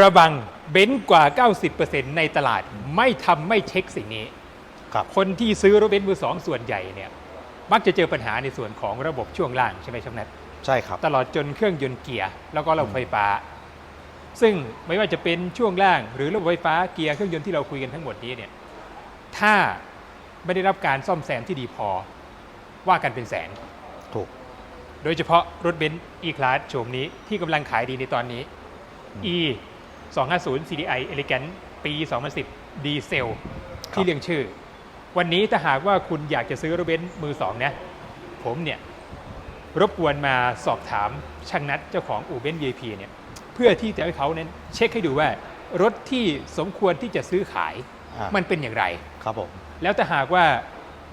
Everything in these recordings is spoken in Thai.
ระบังเบนซ์กว่า 90%ในตลาดไม่ทำไม่เช็คสิ่งนี้ ครับ คนที่ซื้อรถเบนซ์มือสองส่วนใหญ่เนี่ยมักจะเจอปัญหาในส่วนของระบบช่วงล่างใช่ไหมชัมนัทใช่ครับ ตลอดจนเครื่องยนต์เกียร์แล้วก็ระบบไฟฟ้า ซึ่งไม่ว่าจะเป็นช่วงล่าง หรือระบบไฟฟ้าเกียร์เครื่องยนต์ที่เราคุยกันทั้งหมดนี้เนี่ยถ้าไม่ได้รับการซ่อมแซมที่ดีพอว่ากันเป็นแสน ถูก โดยเฉพาะรถเบนซ์ E-Class โฉมนี้ที่กำลังขายดีในตอนนี้ E 250 CDI Elegant ปี 2010 ดีเซล ที่เรียงชื่อ วันนี้ถ้าหากว่าคุณอยากจะซื้อรถเบนซ์มือสองนะ ผมเนี่ย รบกวนมาสอบถามช่างนัดเจ้าของอู่เบนซ์ VIP เนี่ย เพื่อที่จะให้เขานั้นเช็คให้ดูว่ารถที่สมควรที่จะซื้อขายอ่ามันเป็นอย่างไร ครับผม แล้วถ้าหากว่า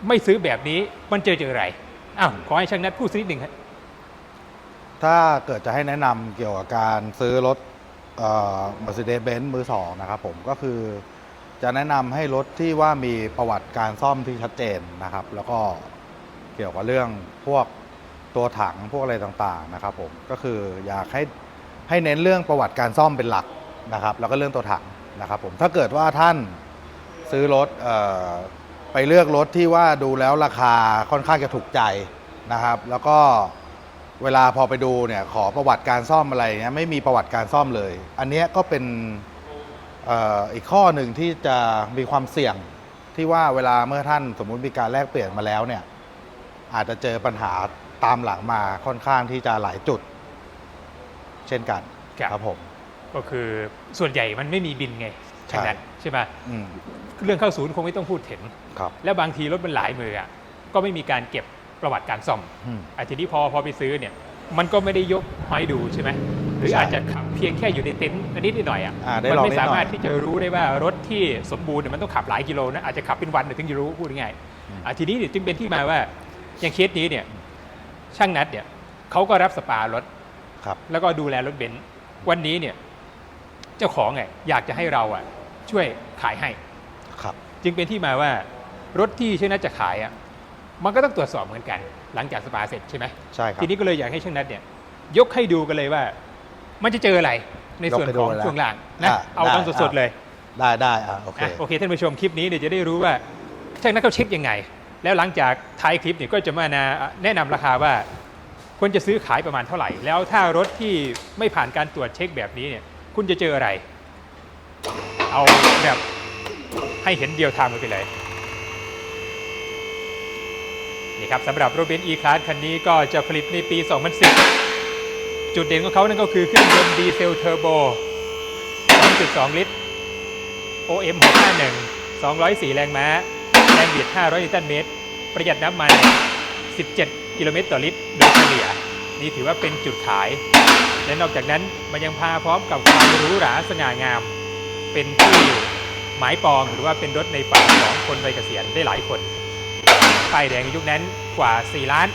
ไม่ซื้อแบบนี้มันเจอเจออะไรอ้าวขอให้ช่างนัดพูดสักนิดหนึ่งครับถ้าเกิดจะให้แนะนำเกี่ยวกับการซื้อรถ เอ่อ Mercedes-Benz มือสองนะครับผมก็คือจะแนะนำให้รถที่ว่ามีประวัติการซ่อมที่ชัดเจนนะครับ แล้วก็เกี่ยวกับเรื่องพวกตัวถังพวกอะไรต่างๆนะครับผมก็คืออยากให้ให้เน้นเรื่องประวัติการซ่อมเป็นหลักนะครับ แล้วก็เรื่องตัวถังนะครับผมถ้าเกิดว่าท่านซื้อรถไปเลือกรถที่ว่าดูแล้วราคาค่อนข้างจะถูกใจนะครับ แล้วก็ เวลาพอไปดูเนี่ยขอประวัติการซ่อมอะไรเงี้ยไม่มีประวัติการซ่อมเลย อันเนี้ยก็เป็นเอ่ออีกข้อหนึ่งที่จะมีความเสี่ยงที่ว่าเวลาเมื่อท่านสมมุติมีการแลกเปลี่ยนมาแล้วเนี่ยอาจจะเจอปัญหาตามหลังมาค่อนข้างที่จะหลายจุด เช่นกันครับ ครับผม ก็คือส่วนใหญ่มันไม่มีบินไงใช่ช่างนัดใช่ไหมอืมเรื่องเข้าศูนย์คงไม่ต้องพูดถึง ครับ แล้วบางทีรถมันหลายมืออะก็ไม่มีการเก็บ ประวัติการซ่อมอืม ไอ้ทีนี้พอพอไปซื้อเนี่ย มันก็ไม่ได้ยกมาให้ดูใช่ไหมหรือใช่อาจจะขับเพียงแค่อยู่ในเต็นท์นิดนิดหน่อยอะอ่าได้มัลองไม่นิดหน่อยสามารถที่จะรู้ได้ว่ารถที่สมบูรณ์เนี่ยมันต้องขับหลายกิโลนะอาจจะขับเป็นวันถึงจะรู้พูดง่ายๆอืมอะทีนี้เนี่ยจึงเป็นที่มาว่าอย่างเคสนี้เนี่ยช่างนัดเนี่ยเขาก็รับสปารถ ครับ แล้วก็ดูแลรถเบนซ์วันนี้เนี่ยเจ้าของไงอยากจะให้เราอะช่วยขายให้ ครับ จึงเป็นที่มาว่ารถที่ช่างนัดจะขายอะ มันก็ต้องตรวจสอบเหมือนกัน หลังจากสปาเสร็จใช่ไหมใช่ครับ ทีนี้ก็เลยอยากให้ช่างนัดเนี่ยยกให้ดูกันเลยว่า มันจะเจออะไรในส่วนยกให้ขดูองเลยนะช่วงล่างนะอะเอาตอนได้สดๆเลย ได้ได้อ่าโอเคอะโอเคท่านผู้ชมคลิปนี้เดี๋ยวจะได้รู้ว่าช่างนัดเขาเช็คยังไง แล้วหลังจากท้ายคลิปเนี่ยก็จะมาแนะนำราคาว่าควรจะซื้อขายประมาณเท่าไหร่ แล้วถ้ารถที่ไม่ผ่านการตรวจเช็คแบบนี้เนี่ย คุณจะเจออะไร เอาแบบให้เห็นเดียวทางกันไปเลย นี่ครับสำหรับรถเบนซ์ E-Class คันนี้ก็จะผลิตในปี 2010 จุดเด่นของเขานั่นก็คือเครื่องยนต์ดีเซลเทอร์โบ 2.2 ลิตร OM 651 204 แรงม้า แรงบิด 500 นิวตันเมตร ประหยัดน้ำมัน 17 กิโลเมตรต่อลิตร โดยเฉลี่ย นี่ถือว่าเป็นจุดขาย และนอกจากนั้นมันยังพาพร้อมกับความหรูหราสง่างาม เป็นที่หมายปองหรือว่าเป็นรถในฝันของคนวัยเกษียณได้หลายคน ป้ายแดงในยุคนั้นกว่า 4 ล้าน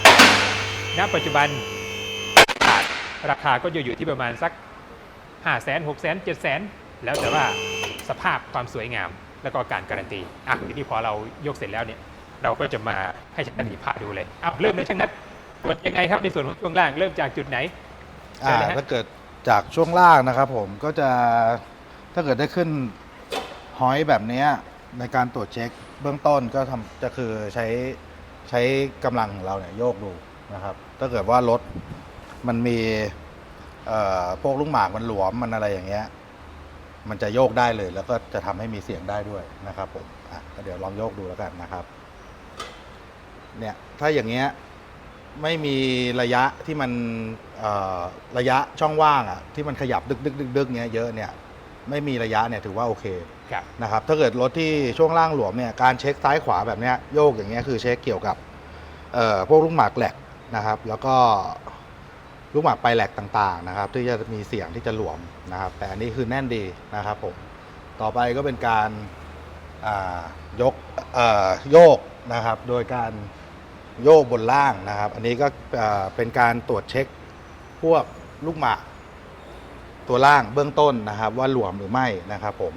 ณ ปัจจุบันขาดราคาก็จะอยู่ที่ประมาณสัก 5 0 0 0 0 0 6 0 0 0 0 7 0 0 0 0 แล้วแต่ว่าสภาพความสวยงาม แล้วก็การการันตี อะทีนี้พอเรายกเสร็จแล้วเนี่ย เราก็จะมาให้ช่างนัทพาดูเลยเอาเริ่มเลยช่างนัทตรวจยังไงครับ ในส่วนของช่วงล่างเริ่มจากจุดไหนอ่าเชิญเลยฮะ ถ้าเกิดจากช่วงล่างนะครับผมก็จะถ้าเกิดได้ขึ้นหอยแบบเนี้ยในการตรวจเช็คเบื้องต้นก็ทำจะคือใช้ ใช้กำลังของเราเนี่ยโยกดูนะครับ ถ้าเกิดว่ารถมันมีพวกลูกหมากมันหลวมมันอะไรอย่างเงี้ย มันจะโยกได้เลย แล้วก็จะทำให้มีเสียงได้ด้วยนะครับผมอะก็เดี๋ยวลองโยกดูแล้วกันนะครับ เนี่ยถ้าอย่างเงี้ยไม่มีระยะที่มันระยะช่องว่างอะที่มันขยับดึกดึกดึกดึกเนี้ยเยอะเนี่ยไม่มีระยะเนี่ยถือว่าโอเค ครับ นะครับถ้าเกิดรถที่ช่วงล่างหลวมเนี่ยการเช็คซ้ายขวาแบบเนี้ยโยกอย่างเงี้ยคือเช็คเกี่ยวกับเอ่อพวกลูกหมากแหลกนะครับ แล้วก็ลูกหมากปลายแหลกต่างๆนะครับที่จะมีเสียงที่จะหลวมนะครับ แต่อันนี้คือแน่นดีนะครับผมต่อไปก็เป็นการอ่ายกเอ่อโยกนะครับ โดยการโยกบนล่างนะครับ อันนี้ก็เอ่อเป็นการตรวจเช็คพวกลูกหมากตัวล่างเบื้องต้นนะครับ ว่าหลวมหรือไม่นะครับผม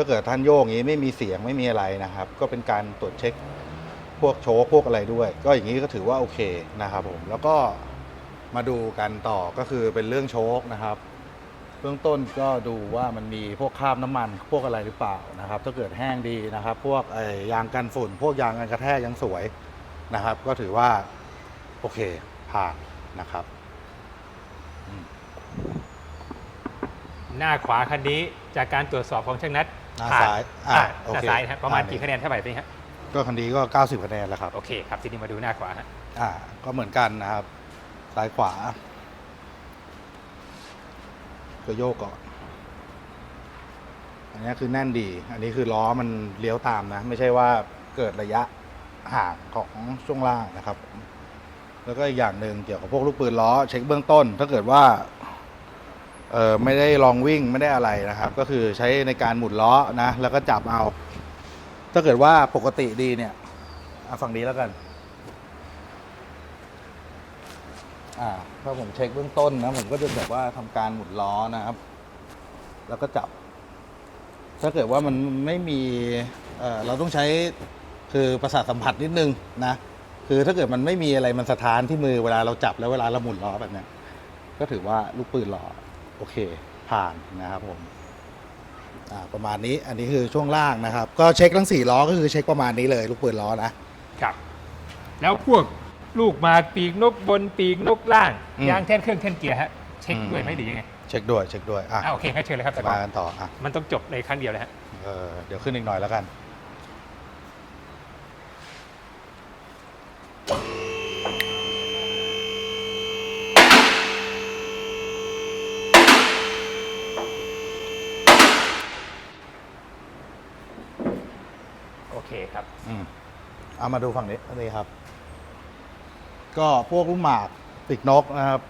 ถ้าเกิดท่านโยกอย่างนี้ไม่มีเสียงไม่มีอะไรนะครับ ก็เป็นการตรวจเช็คพวกโชคพวกอะไรด้วย ก็อย่างนี้ก็ถือว่าโอเคนะครับผมแล้วก็มาดูกันต่อก็คือเป็นเรื่องโชคนะครับเบื้องต้นก็ดูว่ามันมีพวกคราบน้ำมันพวกอะไรหรือเปล่านะครับ ถ้าเกิดแห้งดีนะครับ พวกไอ้ยางกันฝุ่น พวกยางกันกระแทกยังสวยนะครับ ก็ถือว่าโอเคผ่านนะครับ หน้าขวาคันนี้จากการตรวจสอบของช่างนัด หน้าผ่ซ้ายอ่าอะหโอน้าเคซ้ายนะครับประมาณอ่ากี่คะแนนเท่าไหร่พี่ฮะก็คันนี้ก็ 90คะแนนแล้วครับ โอเคครับทีนี้มาดูหน้าขวาฮะอ่า ก็เหมือนกันนะครับ ซ้ายขวาก็โยกก่อน อันนี้คือแน่นดี อันนี้คือล้อมันเลี้ยวตามนะ ไม่ใช่ว่าเกิดระยะห่างของช่วงล่างนะครับ แล้วก็อีกอย่างหนึ่งเกี่ยวกับพวกลูกปืนล้อ เช็คเบื้องต้น ถ้าเกิดว่า เออไม่ได้ลองวิ่งไม่ได้อะไรนะครับ ก็คือใช้ในการหมุนล้อนะแล้วก็จับเอา ถ้าเกิดว่าปกติดีเนี่ยฝั่งนี้แล้วกันอ่าถ้าผมเช็คเบื้องต้นนะผมก็จะแบบว่าทำการหมุนล้อนะครับ แล้วก็จับ ถ้าเกิดว่ามันไม่มีเออเราต้องใช้คือประสาทสัมผัสนิดนึงนะคือถ้าเกิดมันไม่มีอะไรมันสะท้านที่มือเวลาเราจับแล้วเวลาเราหมุนล้อแบบนี้ก็ถือว่าลูกปืนล้อ โอเคผ่านนะครับผมอ่าประมาณนี้อันนี้คือช่วงล่างนะครับ ก็เช็คทั้งสี่ล้อก็คือเช็คประมาณนี้เลย ลูกปืนล้อนะครับ แล้วพวกลูกหมากปีกนกบนปีกนกล่างอืมยางแท่นเครื่องแท่นเกียร์ฮะเช็คอืมด้วยไหมหรือยังไงเช็คด้วยเช็คด้วยอะอ่าโอเคครับเชิญเลยครับแต่ก่อมานกันต่ออะมันต้องจบในครั้งเดียวเลยฮะเออเดี๋ยวขึ้นอีกหน่อยแล้วกัน โอเคครับ อืม เอามาดูฝั่งนี้นี่ครับ ก็พวกลูกหมากปีกนกนะครับ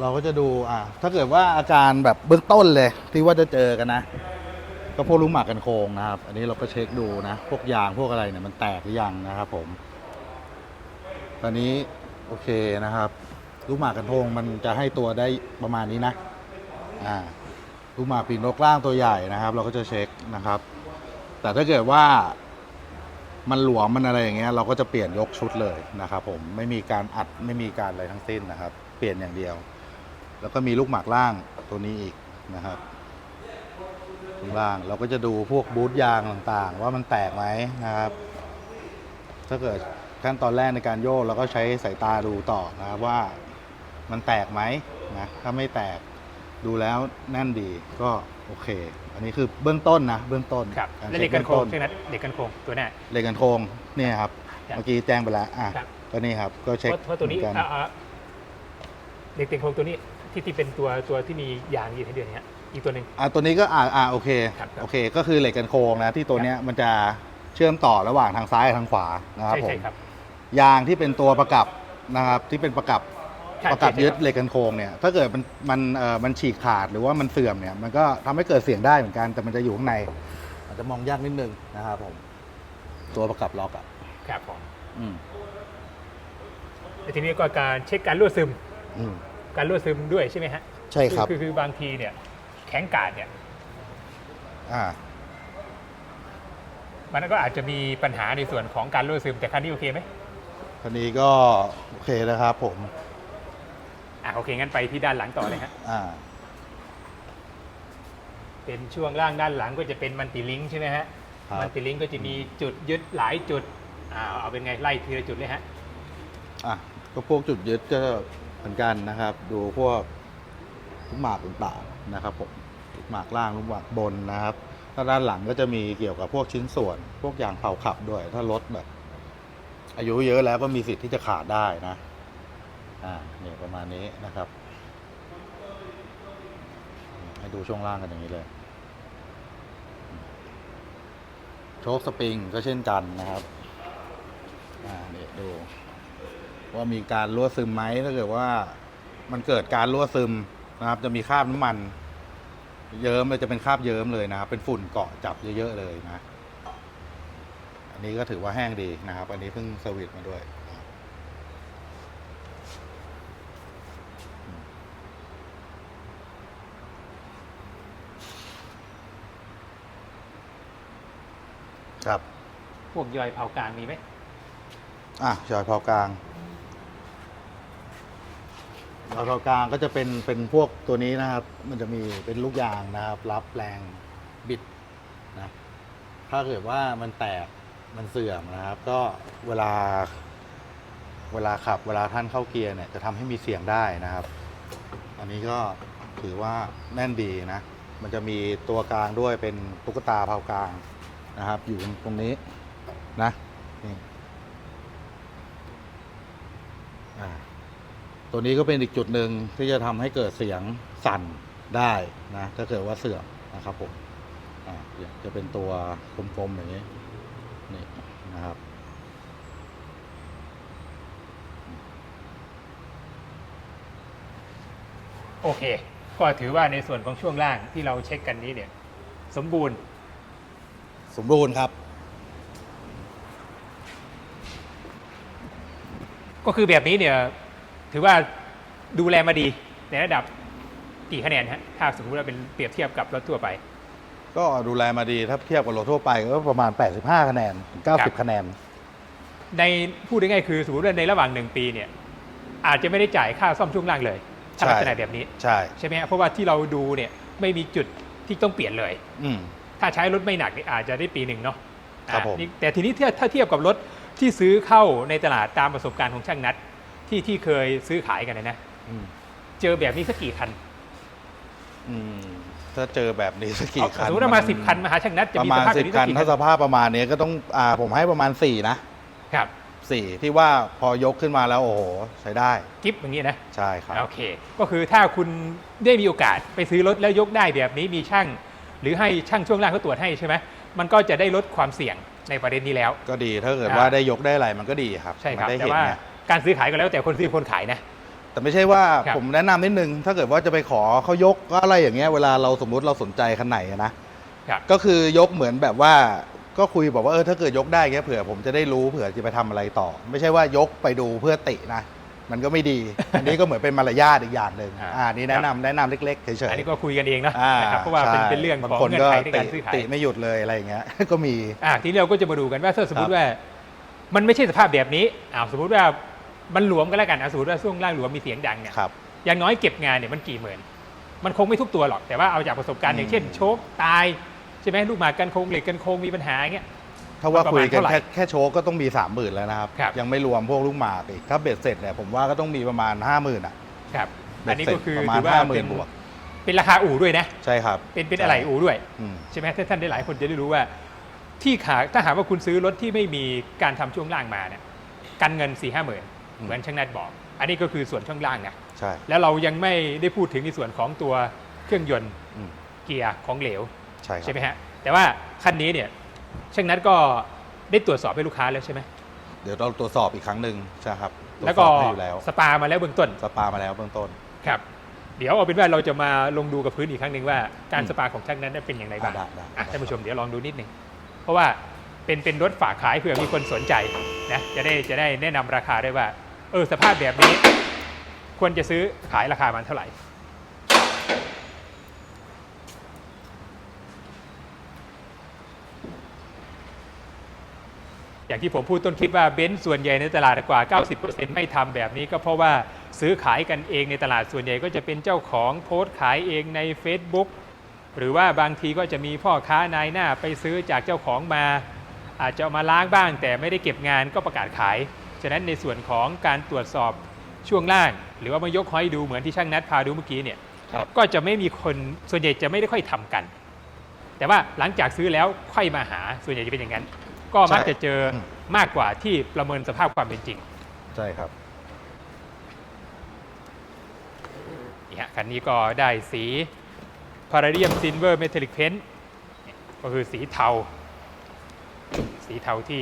เราก็จะดูอ่าถ้าเกิดว่าอาการแบบเบื้องต้นเลย ที่ว่าจะเจอกันนะ ก็พวกลูกหมากกันโคงนะครับ อันนี้เราก็เช็คดูนะ พวกยางพวกอะไรเนี่ยมันแตกหรือยังนะครับผมตอนนี้โอเคนะครับ ลูกหมากกันโคงมันจะให้ตัวได้ประมาณนี้นะ อ่า ลูกหมากปีกนกล่างตัวใหญ่นะครับ เราก็จะเช็คนะครับ แต่ถ้าเกิดว่ามันหลวมมันอะไรอย่างเงี้ยเราก็จะเปลี่ยนยกชุดเลยนะครับ ผมไม่มีการอัดไม่มีการอะไรทั้งสิ้นนะครับ เปลี่ยนอย่างเดียว แล้วก็มีลูกหมากล่างตัวนี้อีกนะครับล่างเราก็จะดูพวกบูทยางต่างๆ ว่ามันแตกไหมนะครับ ถ้าเกิดขั้นตอนแรกในการโยกเราก็ใช้สายตาดูต่อนะครับว่ามันแตกไหมนะถ้าไม่แตก ดูแล้วแน่นดีก็โอเค อันนี้คือเบื้องต้นนะเบื้องต้นครับารและช็เหล็กกันโครงบื้ใช่ไหมเหล็กกันโครงตัวหน้า เหล็กกันโครงเนี่ยครับครับเมื่อกี้แจ้งไปแล้วอะครับ ก็นี่ครับก็เช็คเพราะเพราะตัวนี้เหมือนกันอ่าอ่าเหล็กกันโครงตัวนี้ที่ที่เป็นตัวตัวที่มียางยืดให้เดือนนี้ฮะอีกตัวหนึ่ง อะตัวนี้ก็อ่าอ่าโอเคครับครับโอเค ก็คือเหล็กกันโครงนะที่ตัวเนี้ยมันจะเชื่อมต่อระหว่างทางซ้ายกับทางขวานะครับใช่ผใช่ม ครับ ยางที่เป็นตัวประกับนะครับที่เป็นประกับใช่ ประกับใช่ยึดครับเหล็กกันโครงเนี่ยถ้าเกิดมันมันเอ่อมันฉีกขาดหรือว่ามันเสื่อมเนี่ยมันก็ทำให้เกิดเสียงได้เหมือนกันแต่มันจะอยู่ข้างในอาจจะมองยากนิดนึงนะครับผมตัวประกับล็อกอะครับผมอืมแต่ทีนี้ก็การเช็คการรั่วซึม อืม การรั่วซึมด้วยใช่ไหมฮะใช่ครับอคือบางทีเนี่ย แข็งกาดเนี่ย อ่า มันก็อาจจะมีปัญหาในส่วนของการรั่วซึมแต่คันนี้โอเคไหม คันนี้ก็โอเคนะครับผมอะ โอเคงั้นไปที่ด้านหลังต่อเลยฮะอ่าเป็นช่วงล่างด้านหลังก็จะเป็นมันติลิงก์ใช่ไหมฮะครับ มันติลิงก์ก็จะมีจุดยึดหลายจุดอ่าเอาเป็นไงไล่ทีละจุดเลยฮะอะก็พวกจุดยึดก็เหมือนกันนะครับ ดูพวกลูกหมากต่างๆนะครับผมลูกหมากล่างลูกหมากบนนะครับถ้าด้านหลังก็จะมีเกี่ยวกับพวกชิ้นส่วน พวกยางเผาขับด้วย ถ้ารถแบบ อายุเยอะแล้วก็มีสิทธิ์ที่จะขาดได้นะ อ่าเนี่ยประมาณนี้นะครับ ให้ดูช่วงล่างกันอย่างนี้เลย โชคสปริงก็เช่นกันนะครับ อ่าเนี่ยดู ว่ามีการรั่วซึมไหมถ้าเกิดว่ามันเกิดการรั่วซึมนะครับ จะมีคราบน้ำมัน เยิ้มเลยจะเป็นคราบเยิ้มเลยนะครับ เป็นฝุ่นเกาะจับเยอะๆเลยนะ อันนี้ก็ถือว่าแห้งดีนะครับ อันนี้เพิ่งเซอร์วิสมาด้วย ครับครับพวกยอยเผากลางมีไหมอะจอยเผากลางรเราตรงกลางก็จะเป็นเป็นพวกตัวนี้นะครับ มันจะมีเป็นลูกยางนะครับ รับแรงบิดนะถ้าเกิดว่ามันแตกมันเสื่อมนะครับ ก็เวลา เวลาขับ เวลาท่านเข้าเกียร์เนี่ยจะทำให้มีเสียงได้นะครับ อันนี้ก็ถือว่าแน่นดีนะ มันจะมีตัวกลางด้วยเป็นตุ๊กตาเผากลาง นะครับ อยู่ตรงนี้นะนี่ตัวนี้ก็เป็นอีกจุดหนึ่งที่จะทำให้เกิดเสียงสั่นได้นะถ้าเกิดว่าเสื่อมนะครับผมจะเป็นตัวกลมๆอย่างนี้นี่นะครับโอเค ก็ถือว่าในส่วนของช่วงล่างที่เราเช็คกันนี้เนี่ย สมบูรณ์ สมบูรณ์ครับ ก็คือแบบนี้เนี่ย ถือว่าดูแลมาดีในระดับกี่คะแนนฮะถ้าสมมติว่าเป็นเปรียบเทียบกับรถทั่วไป ก็ดูแลมาดีถ้าเทียบกับรถทั่วไปก็ประมาณ 85 คะแนนถึงครับ 90 คะแนน ในพูดง่ายๆคือสมมติว่าในระหว่างหนึ่งปีเนี่ย อาจจะไม่ได้จ่ายค่าซ่อมช่วงล่างเลยถ้าใช่ ลักษณะแบบนี้ ใช่ ใช่ไหมฮะเพราะว่าที่เราดูเนี่ยไม่มีจุดที่ต้องเปลี่ยนเลย อืม ถ้าใช้รถไม่หนักเนี่ยอาจจะได้ปีหนึ่งเนาะครับอ่าผม นี่แต่ทีนี้ถ้าถ้าเทียบกับรถที่ซื้อเข้าในตลาดตามประสบการณ์ของช่างนัดที่ที่เคยซื้อขายกันเนยนะอืมเจอแบบนี้สักกี่คันอืมถ้าเจอแบบนี้สักกี่เอาคันสมมติว่ามาสิบคันมาหาช่างนัดจะประมีมาสณภาพแบสิบบนี้คัสักนกี่ถ้าสภาพประมาณนี้ก็ต้องอ่าผมให้ประมาณ4นะครับ4ที่ว่าพอยกขึ้นมาแล้วโอ้โหใช้ได้กิฟต์อย่างนี้นะ ใช่ครับ โอเค ก็คือถ้าคุณได้มีโอกาสไปซื้อรถแล้วยกได้แบบนี้มีช่าง หรือให้ช่างช่วงล่างเขาตรวจให้ใช่ไหมมันก็จะได้ลดความเสี่ยงในประเด็นนี้แล้ว ก็ดีถ้าเกิดอ่าว่าได้ยกได้อะไรมันก็ดีครับใช่ครับมันได้แต่เห็นว่าเนี่ยการซื้อขายก็แล้วแต่คนซื้อคนขายนะแต่ไม่ใช่ว่าครับผมแนะนำนิดนึง ถ้าเกิดว่าจะไปขอเขายกก็อะไรอย่างเงี้ยเวลาเราสมมุติเราสนใจคันไหนอะนะครับก็คือยกเหมือนแบบว่าก็คุยบอกว่าเออถ้าเกิดยกได้เงี้ยเผื่อผมจะได้รู้เผื่อจะไปทำอะไรต่อ ไม่ใช่ว่ายกไปดูเพื่อตินะ มันก็ไม่ดี อันนี้ก็เหมือนเป็นมารยาทอีกอย่างหนึ่งอ่าอ่านี่แนะนำแนะนำเล็กๆเฉยๆอันนี้ก็คุยกันเองเนาะอ่านะครับเพราะว่าเป็นใช่เป็นเรื่องบางของคนเงื่อนก็ไขในติการซื้อขายติไม่หยุดเลยอะไรอย่างเงี้ย ก็มี อ่าทีนี้เราก็จะมาดูกันว่าถ้าสมมติครับว่า มันไม่ใช่สภาพแบบนี้อ้าวสมมติว่ามันหลวมก็แล้วกันอะสมมติว่าช่วงล่างหลวมมีเสียงดังเนี่ย ครับ อย่างน้อยเก็บงานเนี่ยมันกี่หมื่น มันคงไม่ทุกตัวหรอก แต่ว่าเอาจากประสบการณ์อืมอย่างเช่นโชคตาย ใช่ไหมลูกหมากกันโคงเหล็กกันโคงมีปัญหาอย่างเงี้ย ถ้าว่าประคุมาณยกันเท่าไหร่แค่แค่โชว์ก็ต้องมีสามหมื่นแล้วนะครับครับ ยังไม่รวมพวกลูกหมากอีก ถ้าเบ็ดเสร็จเนี่ยผมว่าก็ต้องมีประมาณห้าหมื่นอะครับเบ็อัดนนี้เสร็ก็จคือประมาณถือว่าห้าหมื่เป็นนบวก เป็นราคาอู่ด้วยนะ ใช่ครับ เป็นเป็นอะไรอู่ด้วยอืมใช่ไหมถ้าท่านได้หลายคนจะได้รู้ว่า ที่ขาถ้าหากว่าคุณซื้อรถที่ไม่มีการทำช่วงล่างมาเนี่ยกันเงิน4ี่ห้าหมื่นอืมเหมือนช่างนัดบอก อันนี้ก็คือส่วนช่วงล่างนะใช่แล้วเรายังไม่ได้พูดถึงในส่วนของตัวเครื่องยนต์อืมเกียร์ของเหลวใช่ครัใช่บไหมฮะแต่ว่าคันนี้เนี่ย ช่างนัดก็ได้ตรวจสอบให้ลูกค้าแล้วใช่ไหม เดี๋ยวเราตรวจสอบอีกครั้งหนึ่งใช่ครับตรแล้วจสก็อบให้อยู่แล้วสปามาแล้วเบื้องต้น สปามาแล้วเบื้องต้น ครับ เดี๋ยวเอาเป็นว่าเราจะมาลงดูกับพื้นอีกครั้งหนึ่งว่าการอืมสปาของช่างนั้นเป็นอย่างไรบ้างได้ได้อะได้ ท่านผู้ชมเดี๋ยวลองดูนิดหนึ่งเพราะว่าเป็นเป็นรถฝากขายเผื่อมีคนสนใจนะจะได้จะได้แนะนำราคาได้ว่า เออสภาพแบบนี้ ควรจะซื้อขายราคามันเท่าไหร่ อย่างที่ผมพูดต้นคลิปว่าเบนซ์ส่วนใหญ่ในตลาดกว่า 90%ไม่ทำแบบนี้ก็เพราะว่าซื้อขายกันเองในตลาดส่วนใหญ่ก็จะเป็นเจ้าของโพสต์ขายเองใน Facebook หรือว่าบางทีก็จะมีพ่อค้านายหน้าไปซื้อจากเจ้าของมา อาจจะเอามาล้างบ้าง แต่ไม่ได้เก็บงานก็ประกาศขาย ฉะนั้นในส่วนของการตรวจสอบช่วงล่าง หรือว่ามายกห้อยดูเหมือนที่ช่างนัดพาดูเมื่อกี้เนี่ยครับก็จะไม่มีคนส่วนใหญ่จะไม่ได้ค่อยทำกัน แต่ว่าหลังจากซื้อแล้วค่อยมาหาส่วนใหญ่จะเป็นอย่างนั้น ก็มักจะเจออมมากกว่าที่ประเมินสภาพความเป็นจริง ใช่ครับนี่ฮะคันนี้ก็ได้สีพาราเดียมซินเวอร์เมทัลลิกเพนก็คือสีเทา สีเทาที่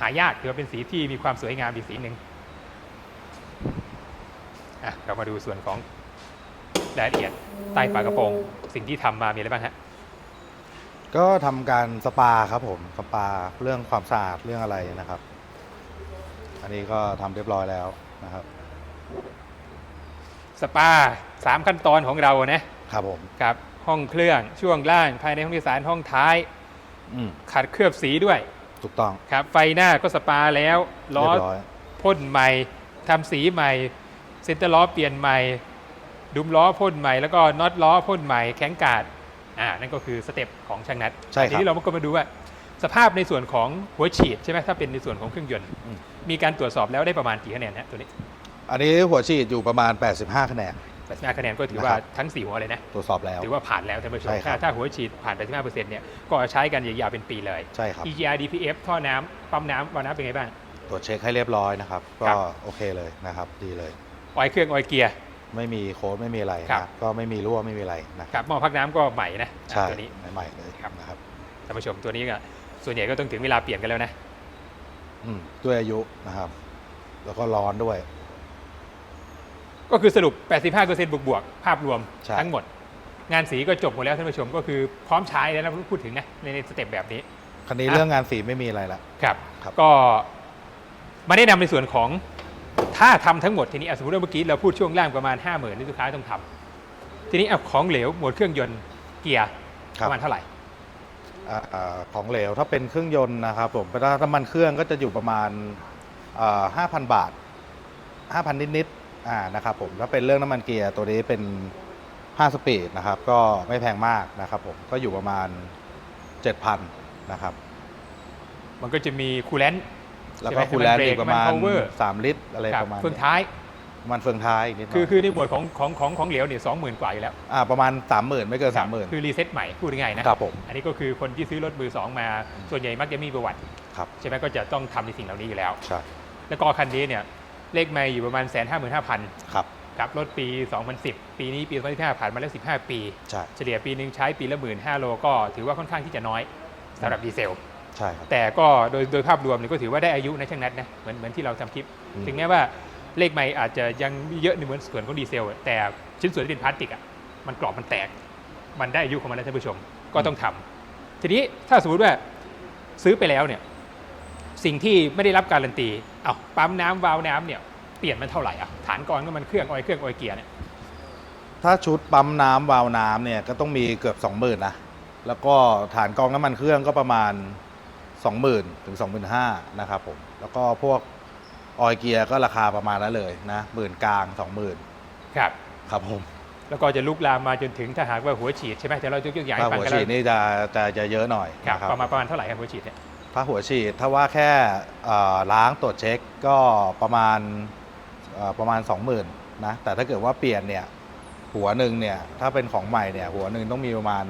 หายากถือว่าเป็นสีที่มีความสวยงามอีกสีหนึ่งอะเรามาดูส่วนของรายละเอียดใต้ฝากระโปรง สิ่งที่ทำมามีอะไรบ้างฮะ ก็ทำการสปาครับผมสปาเรื่องความสะอาดเรื่องอะไรนะครับ อันนี้ก็ทำเรียบร้อยแล้วนะครับ สปาสามขั้นตอนของเรานะครับผมกับห้องเครื่องช่วงล่างภายในห้องโดยสารห้องท้ายอืมขัดเคลือบสีด้วยถูกต้องครับ ไฟหน้าก็สปาแล้วล้เรีอยบร้อย พ่นใหม่ทำสีใหม่เซ็นเตอร์ล้อเปลี่ยนใหม่ ดุมล้อพ่นใหม่แล้วก็น็อตล้อพ่นใหม่แข็งกาด อ่านั่นก็คือสเต็ปของช่างนัดใช่ครับทีนี้เราก็มาดูว่าสภาพในส่วนของหัวฉีดใช่ไหมถ้าเป็นในส่วนของเครื่องยนต์ อืม มีการตรวจสอบแล้วได้ประมาณกี่คะแนนฮะตัวนี้อันนี้หัวฉีดอยู่ประมาณ 85 คะแนน 85คะแนนก็ถือว่านะครับ ทั้ง 4 หัวเลยนะ ตรวจสอบแล้ว ถือว่าผ่านแล้วท่านผู้ชมใช่ครัถ้าบถ้าหัวฉีดผ่าน85%เนี่ยก็ใช้กันยาวๆเป็นปีเลย ใช่ครับ EGR DPF ท่อน้ำปั๊มน้ำวาล์วน้ำเป็นไงบ้าง ตรวจเช็คให้เรียบร้อยนะครับก็ครับ โอเคเลยนะครับ ดีเลย ออยล์เครื่องออยล์เกียร์ ไม่มีโค้ดไม่มีอะไรครับ นะก็ไม่มีรั่วไม่มีอะไรนะครับหม้อพักน้ำก็ใหม่นะใช่ตัวนี้ ใหม่ๆเลยครับ นะครับท่านผู้ชมตัวนี้ก็ส่วนใหญ่ก็ต้องถึงเวลาเปลี่ยนกันแล้วนะ อืมด้วยอายุนะครับ แล้วก็ร้อนด้วย ก็คือสรุป 85%บวกบวกๆภาพรวมใช่ ทั้งหมด งานสีก็จบหมดแล้วท่านผู้ชมก็คือพร้อมใช้แล้วนะพูดถึงนะในในสเต็ปแบบนี้ คันนี้อะ เรื่องงานสีไม่มีอะไรละ ครับ ครับ ก็มาแนะนำในส่วนของ ถ้าทำทั้งหมดทีนี้อะสมมติว่าเมื่อกี้เราพูดช่วงล่างประมาณ 5 0,000ที่ลูกค้าต้องทำทีนี้เอาของเหลวหมวดเครื่องยนต์เกียร์คปรับระมาณเท่าไหร่อ่าอ่าของเหลวถ้าเป็นเครื่องยนต์นะครับผมถ้าน้ำมันเครื่องก็จะอยู่ประมาณห้าพันบาทห้าพันนิดๆอ่านะครับผมถ้าเป็นเรื่องน้ำมันเกียร์ตัวนี้เป็น5สปีดนะครับก็ไม่แพงมากนะครับผมก็อยู่ประมาณ 7,000นะครับมันก็จะมีคูลเลนต์ แล้วก็ใช่ไหมคูลแลนด์น้ำมันเบรกอีกประมาณน้ำมัน power 3ลิตรอะไรครับประมาณเฟืองนี้ท้ายมันเฟืองท้ายอีกนิดหน่คืออยคือในหมวดของของของของเหลวเนี่ยสองหมื่นกว่าอยู่แล้วอ่าประมาณ 30,000 ไม่เกิน30,000คือรีเซ็ตใหม่พูดง่ายๆนะครับผมอันนี้ก็คือคนที่ซื้อรถมือสองมา ส่วนใหญ่มักจะมีประวัติครับใช่ไหมก็จะต้องทำในสิ่งเหล่านี้อยู่แล้วใช่แล้วก็คันนี้เนี่ยเลขไม่อยู่ประมาณแสนห้าหมื่นห้าพันครับกับรถปี 2010 ปีนี้ปี2015ผ่านมาแล้ว 15 ปีใช่เฉลี่ยปีหนึ่งใช้ปีละหมื่นห้าโลก็ถือว่าค่อนข้างที่จะน้อยสำหรับดีเซล ใช่ครับ แต่ก็โดยโดยภาพรวมเนี่ยก็ถือว่าได้อายุนะช่างนัดนะเหมือนเหมือนที่เราทำคลิป อืม ถึงแม้ว่าเลขไม่อาจจะยังเยอะในเหมือนส่วนของดีเซลแต่ชิ้นส่วนที่เป็นพลาสติกอะมันกรอบมันแตก มันได้อายุของมันแล้วท่านผู้ชมก็ต้องทำทีนี้ถ้าสมมติว่าซื้อไปแล้วเนี่ยสิ่งที่ไม่ได้รับการันตีเอาปั๊มน้ำวาล์วน้ำเนี่ยเปลี่ยนมันเท่าไหร่อะฐานกรก็มันเครื่องออยล์เครื่องออยล์เกียร์เนี่ยถ้าชุดปั๊มน้ำวาล์วน้ำเนี่ยก็ต้องมีเกือบ 20,000นะแล้วก็ฐานกรองน้ำมันเครื่องก็ประมาณ 20,000 ถึง 25,000นะครับผม แล้วก็พวกออยล์เกียร์ก็ราคาประมาณนั้นเลยนะหมื่นกลาง 20,000 ครับ ครับผม แล้วก็จะลุกลามมาจนถึงถ้าหากว่าหัวฉีดใช่ไหมแต่เรายกตัวอย่างถ้าให้ฟังหัวกันฉีแล้วดนี่จะจะจะเยอะหน่อยครับนะครับประมาณประมาณเท่าไหร่ครับหัวฉีดเนี่ยถ้าหัวฉีดถ้าว่าแค่เอ่อล้างตรวจเช็คก็ประมาณเอ่อประมาณ 20,000นะแต่ถ้าเกิดว่าเปลี่ยนเนี่ยหัวหนึ่งเนี่ยถ้าเป็นของใหม่เนี่ยหัวหนึ่งต้องมีประมาณ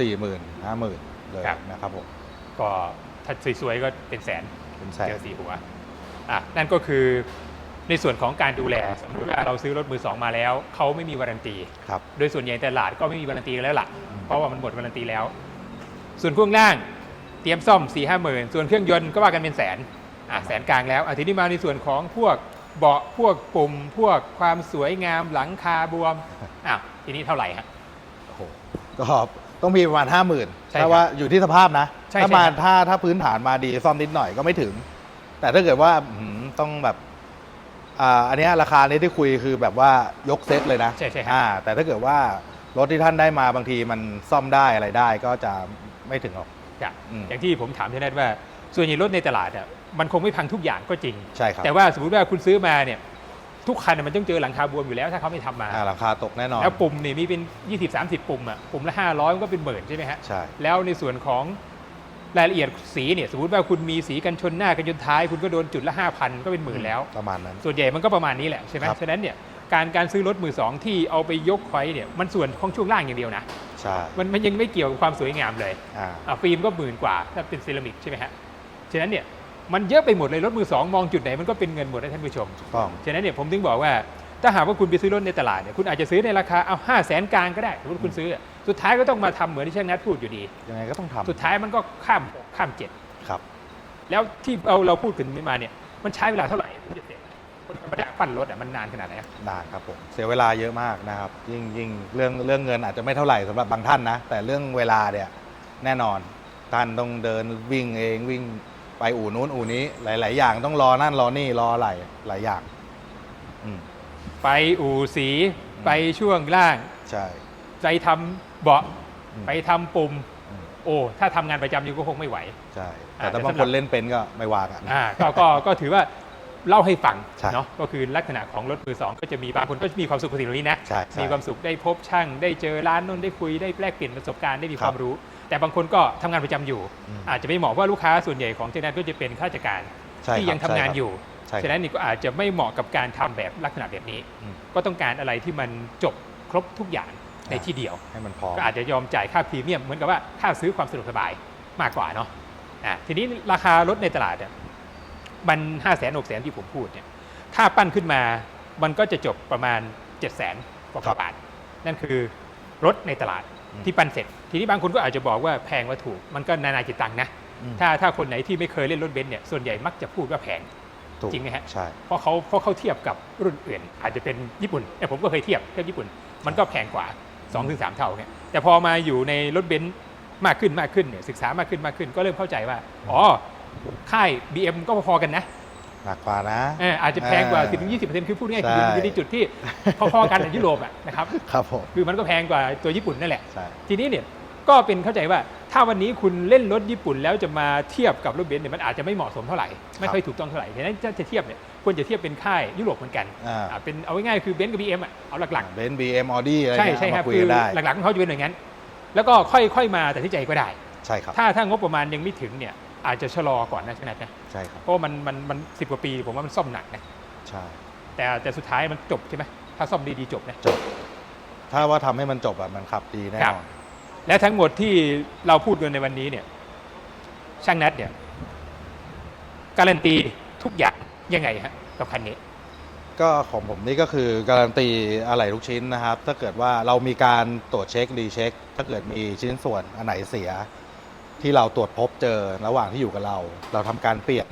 สี่หมื่นห้าหมื่นเลยนะครับผม ก็ถ้าสวยๆก็เป็นแสนเป็นแสเจนอสี่หัวอะนั่นก็คือในส่วนของการดูแลสมมติว่าเราซื้อรถมือสองมาแล้วเขาไม่มีวารันตี ครับ โดยส่วนใหญ่ตลาดก็ไม่มีวารันตีกันแล้วล่ะ อืม เพราะว่ามันหมดวารันตีแล้ว ส่วนพ่วงล่างเตรียมซ่อม4ี่ห้าหมื่นส่วนเครื่องยนต์ก็ว่ากันเป็นแสนอะแสนกลางแล้วอะทีนี้มาในส่วนของพวกเบาะพวกปุ่ม พวกความสวยงามหลังคาบวมอะทีนี้เท่าไหร่ฮะ โอ้โหก็ต้องมีประมาณห้าหมื่นใช่ครับ ถ้าว่าอยู่ที่สภาพนะใช่ถ้ามาใช่ครับถ้าถ้าพื้นฐานมาดีซ่อมนิดหน่อยก็ไม่ถึง แต่ถ้าเกิดว่าอื้อหือต้องแบบอ่าอันเนี้ยราคานี้ที่คุยคือแบบว่ายกเซตเลยนะใช่ใช่ครับ อ่าแต่ถ้าเกิดว่ารถที่ท่านได้มาบางทีมันซ่อมได้อะไรได้ก็จะไม่ถึงหรอก ครับอืม อย่างที่ผมถามท่านนัทว่า ส่วนใหญ่รถในตลาดอะมันคงไม่พังทุกอย่างก็จริง ใช่ครับแต่ว่าสมมติว่าคุณซื้อมาเนี่ยทุกคันน่ะมันต้องเจอหลังคาบวมอยู่แล้วถ้าเขาไม่ทำมา อ่าราคาตกแน่นอนแล้วปุ่มนี่มีเป็น 20-30 ปุ่มอะปุ่มละ 500มันก็เป็นหมื่นใช่ไหมฮะ ใช่ แล้วในส่วนของ รายละเอียดสีเนี่ยสมมติว่าคุณมีสีกันชนหน้ากันชนท้าย คุณก็โดนจุดละ 5,000 ก็เป็นหมื่นแล้ว ประมาณนั้น ส่วนใหญ่มันก็ประมาณนี้แหละใช่ไหมครับฉะนั้นเนี่ยการการซื้อรถมือสองที่เอาไปยกไว้เนี่ยมันส่วนของช่วงล่างอย่างเดียวนะใช่มันมันยังไม่เกี่ยวกับความสวยงามเลยอ่าอะฟิล์มก็หมื่นกว่าถ้าเป็นเซรามิกใช่ไหมฮะฉะนั้นเนี่ยมันเยอะไปหมดเลยรถมือสองมองจุดไหนมันก็เป็นเงินหมดนะท่านผู้ชมถูกต้อง ฉะนั้นเนี่ยผมถึงบอกว่า ถ้าหากว่าคุณไปซื้อรถในตลาดเนี่ยคุณอาจจะซื้อในราคาเอาห้าแสนกลางก็ได้สมมติคุณซื้ออะสุดท้ายก็ต้องมาทำเหมือนที่ช่างนัดพูดอยู่ดี ยังไงก็ต้องทำสุดท้ายมันก็ข้ามหกข้ามเจ็ดครับ แล้วที่เราเราพูดถึงมาเนี่ยมันใช้เวลาเท่าไหร่ถึงจะเสร็จคนธรรมดาปั้นรถอะมันนานขนาดไหนอะนานครับผมเสียเวลาเยอะมากนะครับ ยิ่งยิ่งเรื่องเรื่องเงินอาจจะไม่เท่าไหร่สำหรับบางท่านนะ แต่เรื่องเวลาเนี่ยแน่นอนท่านต้องเดินวิ่งเองวิ่งไปอู่นู้นอู่นี้หลาย ๆ อย่างต้องรอนั่นรอนี่รอหลายหลายอย่างอืม ไปอู่สีไปช่วงล่าง ใช่ ไปทำเบาะอืม ไปทำปุ่มอืมโอ้ถ้าทำงานประจำอยู่ก็คงไม่ไหว ใช่อ่าแต่ถ้าแต่บางสำหครับนเล่นเป็นก็ไม่ว่ากัน อ่าก็ก็ก็ถือว่าเล่าให้ฟังใช่เนาะก็คือลักษณะของรถมือสองก็จะมีบางคนก็จะมีความสุขกับสิ่งเหล่านี้นะใช่ใช่มีความสุขได้พบช่าง ได้เจอร้านนู้นได้คุยได้แลกเปลี่ยนประสบการณ์ได้มีคครับวามรู้ แต่บางคนก็ทำงานประจำอยู่ อืมอาจจะไม่เหมาะเพราะลูกค้าส่วนใหญ่ของเจนันก็จะเป็นข้าราชการ ใช่ที่ครับยังทำงานใช่ครับอยู่ ใช่ครับฉะนั้นนี่ก็อาจจะไม่เหมาะกับการทำแบบลักษณะแบบนี้ อืมก็ต้องการอะไรที่มันจบครบทุกอย่างในอ่า ที่เดียว ให้มันพร้อมก็อาจจะยอมจ่ายค่าพรีเมียมเหมือนกับว่าค่าซื้อความสะดวกสบายมากกว่าเนาะอะทีนี้ราคารถในตลาดเนี่ยมันห้าแสนหกแสนที่ผมพูดเนี่ยถ้าปั้นขึ้นมามันก็จะจบประมาณ7จ็ดแสนกว่าครับบาท นั่นคือรถในตลาดอืม ที่ปั้นเสร็จ ทีนี้บางคนก็อาจจะบอกว่าแพงว่าถูก มันก็นานาจิตตังค์นะ อืม ถ้าถ้าคนไหนที่ไม่เคยเล่นรถเบนซ์เนี่ยส่วนใหญ่มักจะพูดว่าแพงถูก จริงไหมฮะใช่เพราะเขาเพราะเขาเทียบกับรุ่นอื่น อาจจะเป็นญี่ปุ่นแต่ผมก็เคยเทียบเทียบญี่ปุ่น มันก็แพงกว่า2อถึงสเท่าเนี่ยแต่พอมาอยู่ในรถเบนซ์มากขึ้นมากขึ้นเนี่ยศึกษามากขึ้นมากขึ้นก็เริ่มเข้าใจว่าอ๋อค่าย BM ก็พอๆกันนะหนักกว่านะเอออาจจะแพงกว่าเออ10-20%คือพูดง่ายๆใช่คืออยู่ในจุดที่พอๆกันในยุโรปอะนะครับครับผมคือมันก็แพงกว่าตัวญี่ปุ่นนั่นแหละใช่ทีนี้เนี่ยก็เป็นเข้าใจว่า ถ้าวันนี้คุณเล่นรถญี่ปุ่นแล้วจะมาเทียบกับรถเบนซ์เนี่ยมันอาจจะไม่เหมาะสมเท่าไหร่ไม่ค่อยถูกต้องเท่าไหร่ฉะนั้นถ้าจะเทียบเนี่ยควรจะเทียบเป็นค่ายยุโรปเหมือนกันอ่าอ่าเป็นเอาง่ายๆคือเบนซ์กับบีเอ็มอะเอาหลักเบนซ์บีเอ็มออดี้อะไรๆใช่เงี้ยใช่ครับมาคุยคืกันได้หลักๆของเขาจะเป็นอย่างนั้น แล้วก็ค่อยๆมาแต่ที่ใจก็ได้ใช่ครับถ้าถ้างบประมาณยังไม่ถึงเนี่ยอาจจะชะลอก่อนนะชนะนะใช่ครับเพราะว่ามันมันมันสิบกว่าปีผมว่ามันซ่อมหนักนะใช่แต่แต่สุดท้ายมันจบใช่ไหมถ้าซ่อมดีๆจบนะจบถ้าว่าทำให้มันจบอะมันขับดีแน่ครับนอน และทั้งหมดที่เราพูดกันในวันนี้เนี่ยช่างนัดเนี่ยการันตีทุกอย่างยังไงฮะกับคันนี้ ก็ของผมนี่ก็คือการันตีอะไหล่ทุกชิ้นนะครับ ถ้าเกิดว่าเรามีการตรวจเช็ครีเช็ค ถ้าเกิดมีชิ้นส่วนอันไหนเสีย ที่เราตรวจพบเจอระหว่างที่อยู่กับเรา เราทำการเปลี่ยน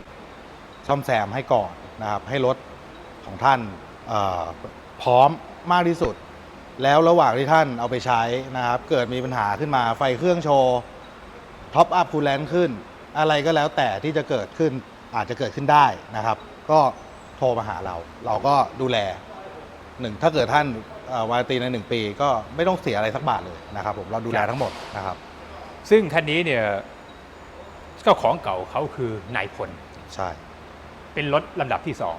ซ่อมแซมให้ก่อนนะครับ ให้รถของท่านพร้อมมากที่สุด แล้วระหว่างที่ท่านเอาไปใช้นะครับ เกิดมีปัญหาขึ้นมาไฟเครื่องโชว์ท็อปอัพคูลแลนต์ขึ้น อะไรก็แล้วแต่ที่จะเกิดขึ้นอาจจะเกิดขึ้นได้นะครับ ก็โทรมาหาเรา เราก็ดูแลหนึ่งถ้าเกิดท่านเอ่อวารันตีในหนึ่งปี ก็ไม่ต้องเสียอะไรสักบาทเลยนะครับผมเราดูแลทั้งหมดนะครับ ซึ่งคันนี้เนี่ยเจ้าของเก่าเขาคือนายพลใช่ เป็นรถลำดับที่สอง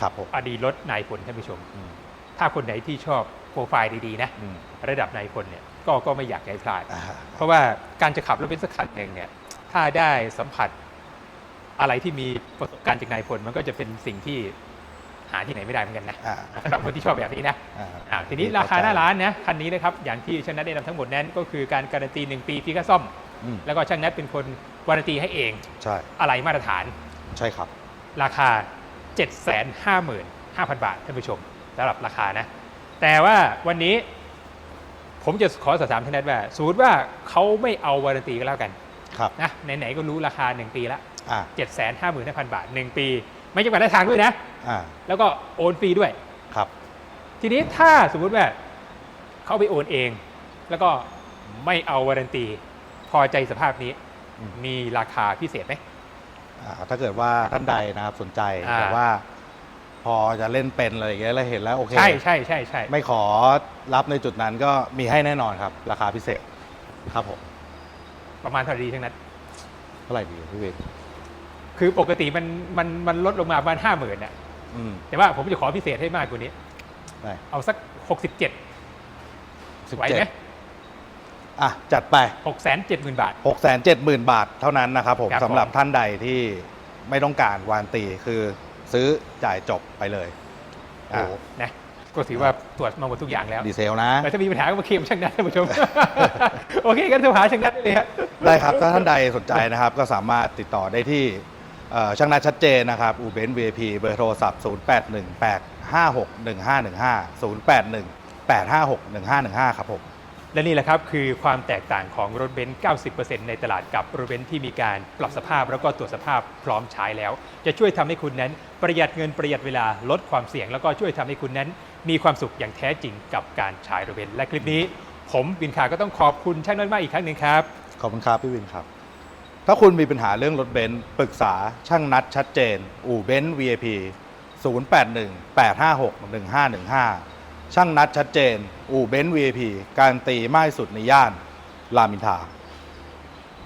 ครับผมอดีตรถนายพลท่านผู้ชมอืมถ้าคนไหนที่ชอบโปรไฟล์ดีๆนะอืม ระดับนายพลเนี่ยก็ก็ไม่อยากให้พลาด อ่าเพราะว่าการจะขับรถเป็นสักคันหนึ่งเนี่ยถ้าได้สัมผัสอะไรที่มีประสบการณ์จากนายพลมันก็จะเป็นสิ่งที่หาที่ไหนไม่ได้เหมือนกันนะอ่าสำหรับคนที่ชอบแบบนี้นะอ่าอ่าทีนี้ราคาหน้าร้านนะคันนี้นะครับอย่างที่ช่างนัทได้นำทั้งหมดนั้นก็คือการการันตีหนึ่งปีฟรีค่าซ่อม อืมแล้วก็ช่างนัทเป็นคนวารันตีให้เองใช่ อะไรมาตรฐาน ใช่ครับ ราคา 755,000 บาทท่านผู้ชมสำหรับราคานะ แต่ว่าวันนี้ผมจะขอสอบถามท่านนัทว่าสมมติว่าเขาไม่เอาวารันตีก็แล้วกันครับนะไหนๆก็รู้ราคา 1 ปีละอ่า755,000บาท 1 ปี ไม่จำกัดระยะทางด้วยนะอ่าแล้วก็โอนฟรีด้วยครับ ทีนี้ถ้าสมมุติว่าเขาไปโอนเอง แล้วก็ไม่เอาวารันตี พอใจสภาพนี้อืมมีราคาพิเศษไหมอ่าถ้าเกิดว่าท่านใดนะครับสนใจอ่าแต่ว่า พอจะเล่นเป็นอะไรอย่างเงี้ยแล้วเห็นแล้วโอเคใช่ใช่ใช่ใช่ไม่ขอรับในจุดนั้นก็มีให้แน่นอนครับ ราคาพิเศษครับผมประมาณเท่าไหร่ดีทั้งนั้นเท่าไหร่ดีพี่เวกคือปกติมันมันมันลดลงมาประมาณห้าหมื่นอะอืมแต่ว่าผมจะขอพิเศษให้มากกว่านี้ ได้เอาสัก67สิบไหวเจ็ดไหมอะจัดไป670,000บาท 6 7 0 0 0 0 บาทเท่านั้นนะครับผมครับสำหรับผมท่านใดที่ไม่ต้องการวารันตีคือ ซื้อจ่ายจบไปเลยโอ้โหนะก็ถือว่าตรวจมาหมดทุกอย่างแล้ว ดีเซลนะ แต่ถ้ามีปัญหาก็มาเคลมช่างนัดท่านผู้ชม โอเคกันโทรหาช่างนัดได้เลยฮะ ได้ครับถ้าท่านใดสนใจนะครับ ก็สามารถติดต่อได้ที่เอ่อช่างนัดชัดเจนนะครับอูเบน VIP เบอร์โทรศัพท์ 0818561515 0818561515 ครับผม และนี่แหละครับคือความแตกต่างของรถเบนซ์ 90%ในตลาดกับรถเบนซ์ที่มีการปรับสภาพแล้วก็ตรวจสภาพพร้อมใช้แล้ว จะช่วยทำให้คุณนั้นประหยัดเงินประหยัดเวลาลดความเสี่ยง แล้วก็ช่วยทำให้คุณนั้น มีความสุขอย่างแท้จริงกับการใช้รถเบนซ์และคลิปนี้ ผมบินคาก็ต้องขอบคุณช่างน้อยมากอีกครั้งหนึ่งครับ ขอบคุณครับพี่วินครับ ถ้าคุณมีปัญหาเรื่องรถเบนซ์ปรึกษาช่างนัดชัดเจน อู่เบนซ์ VIP 0818561515 ช่างนัดชัดเจน อู่เบนซ์ VIP การันตีมากที่สุดในย่านรามอินทรา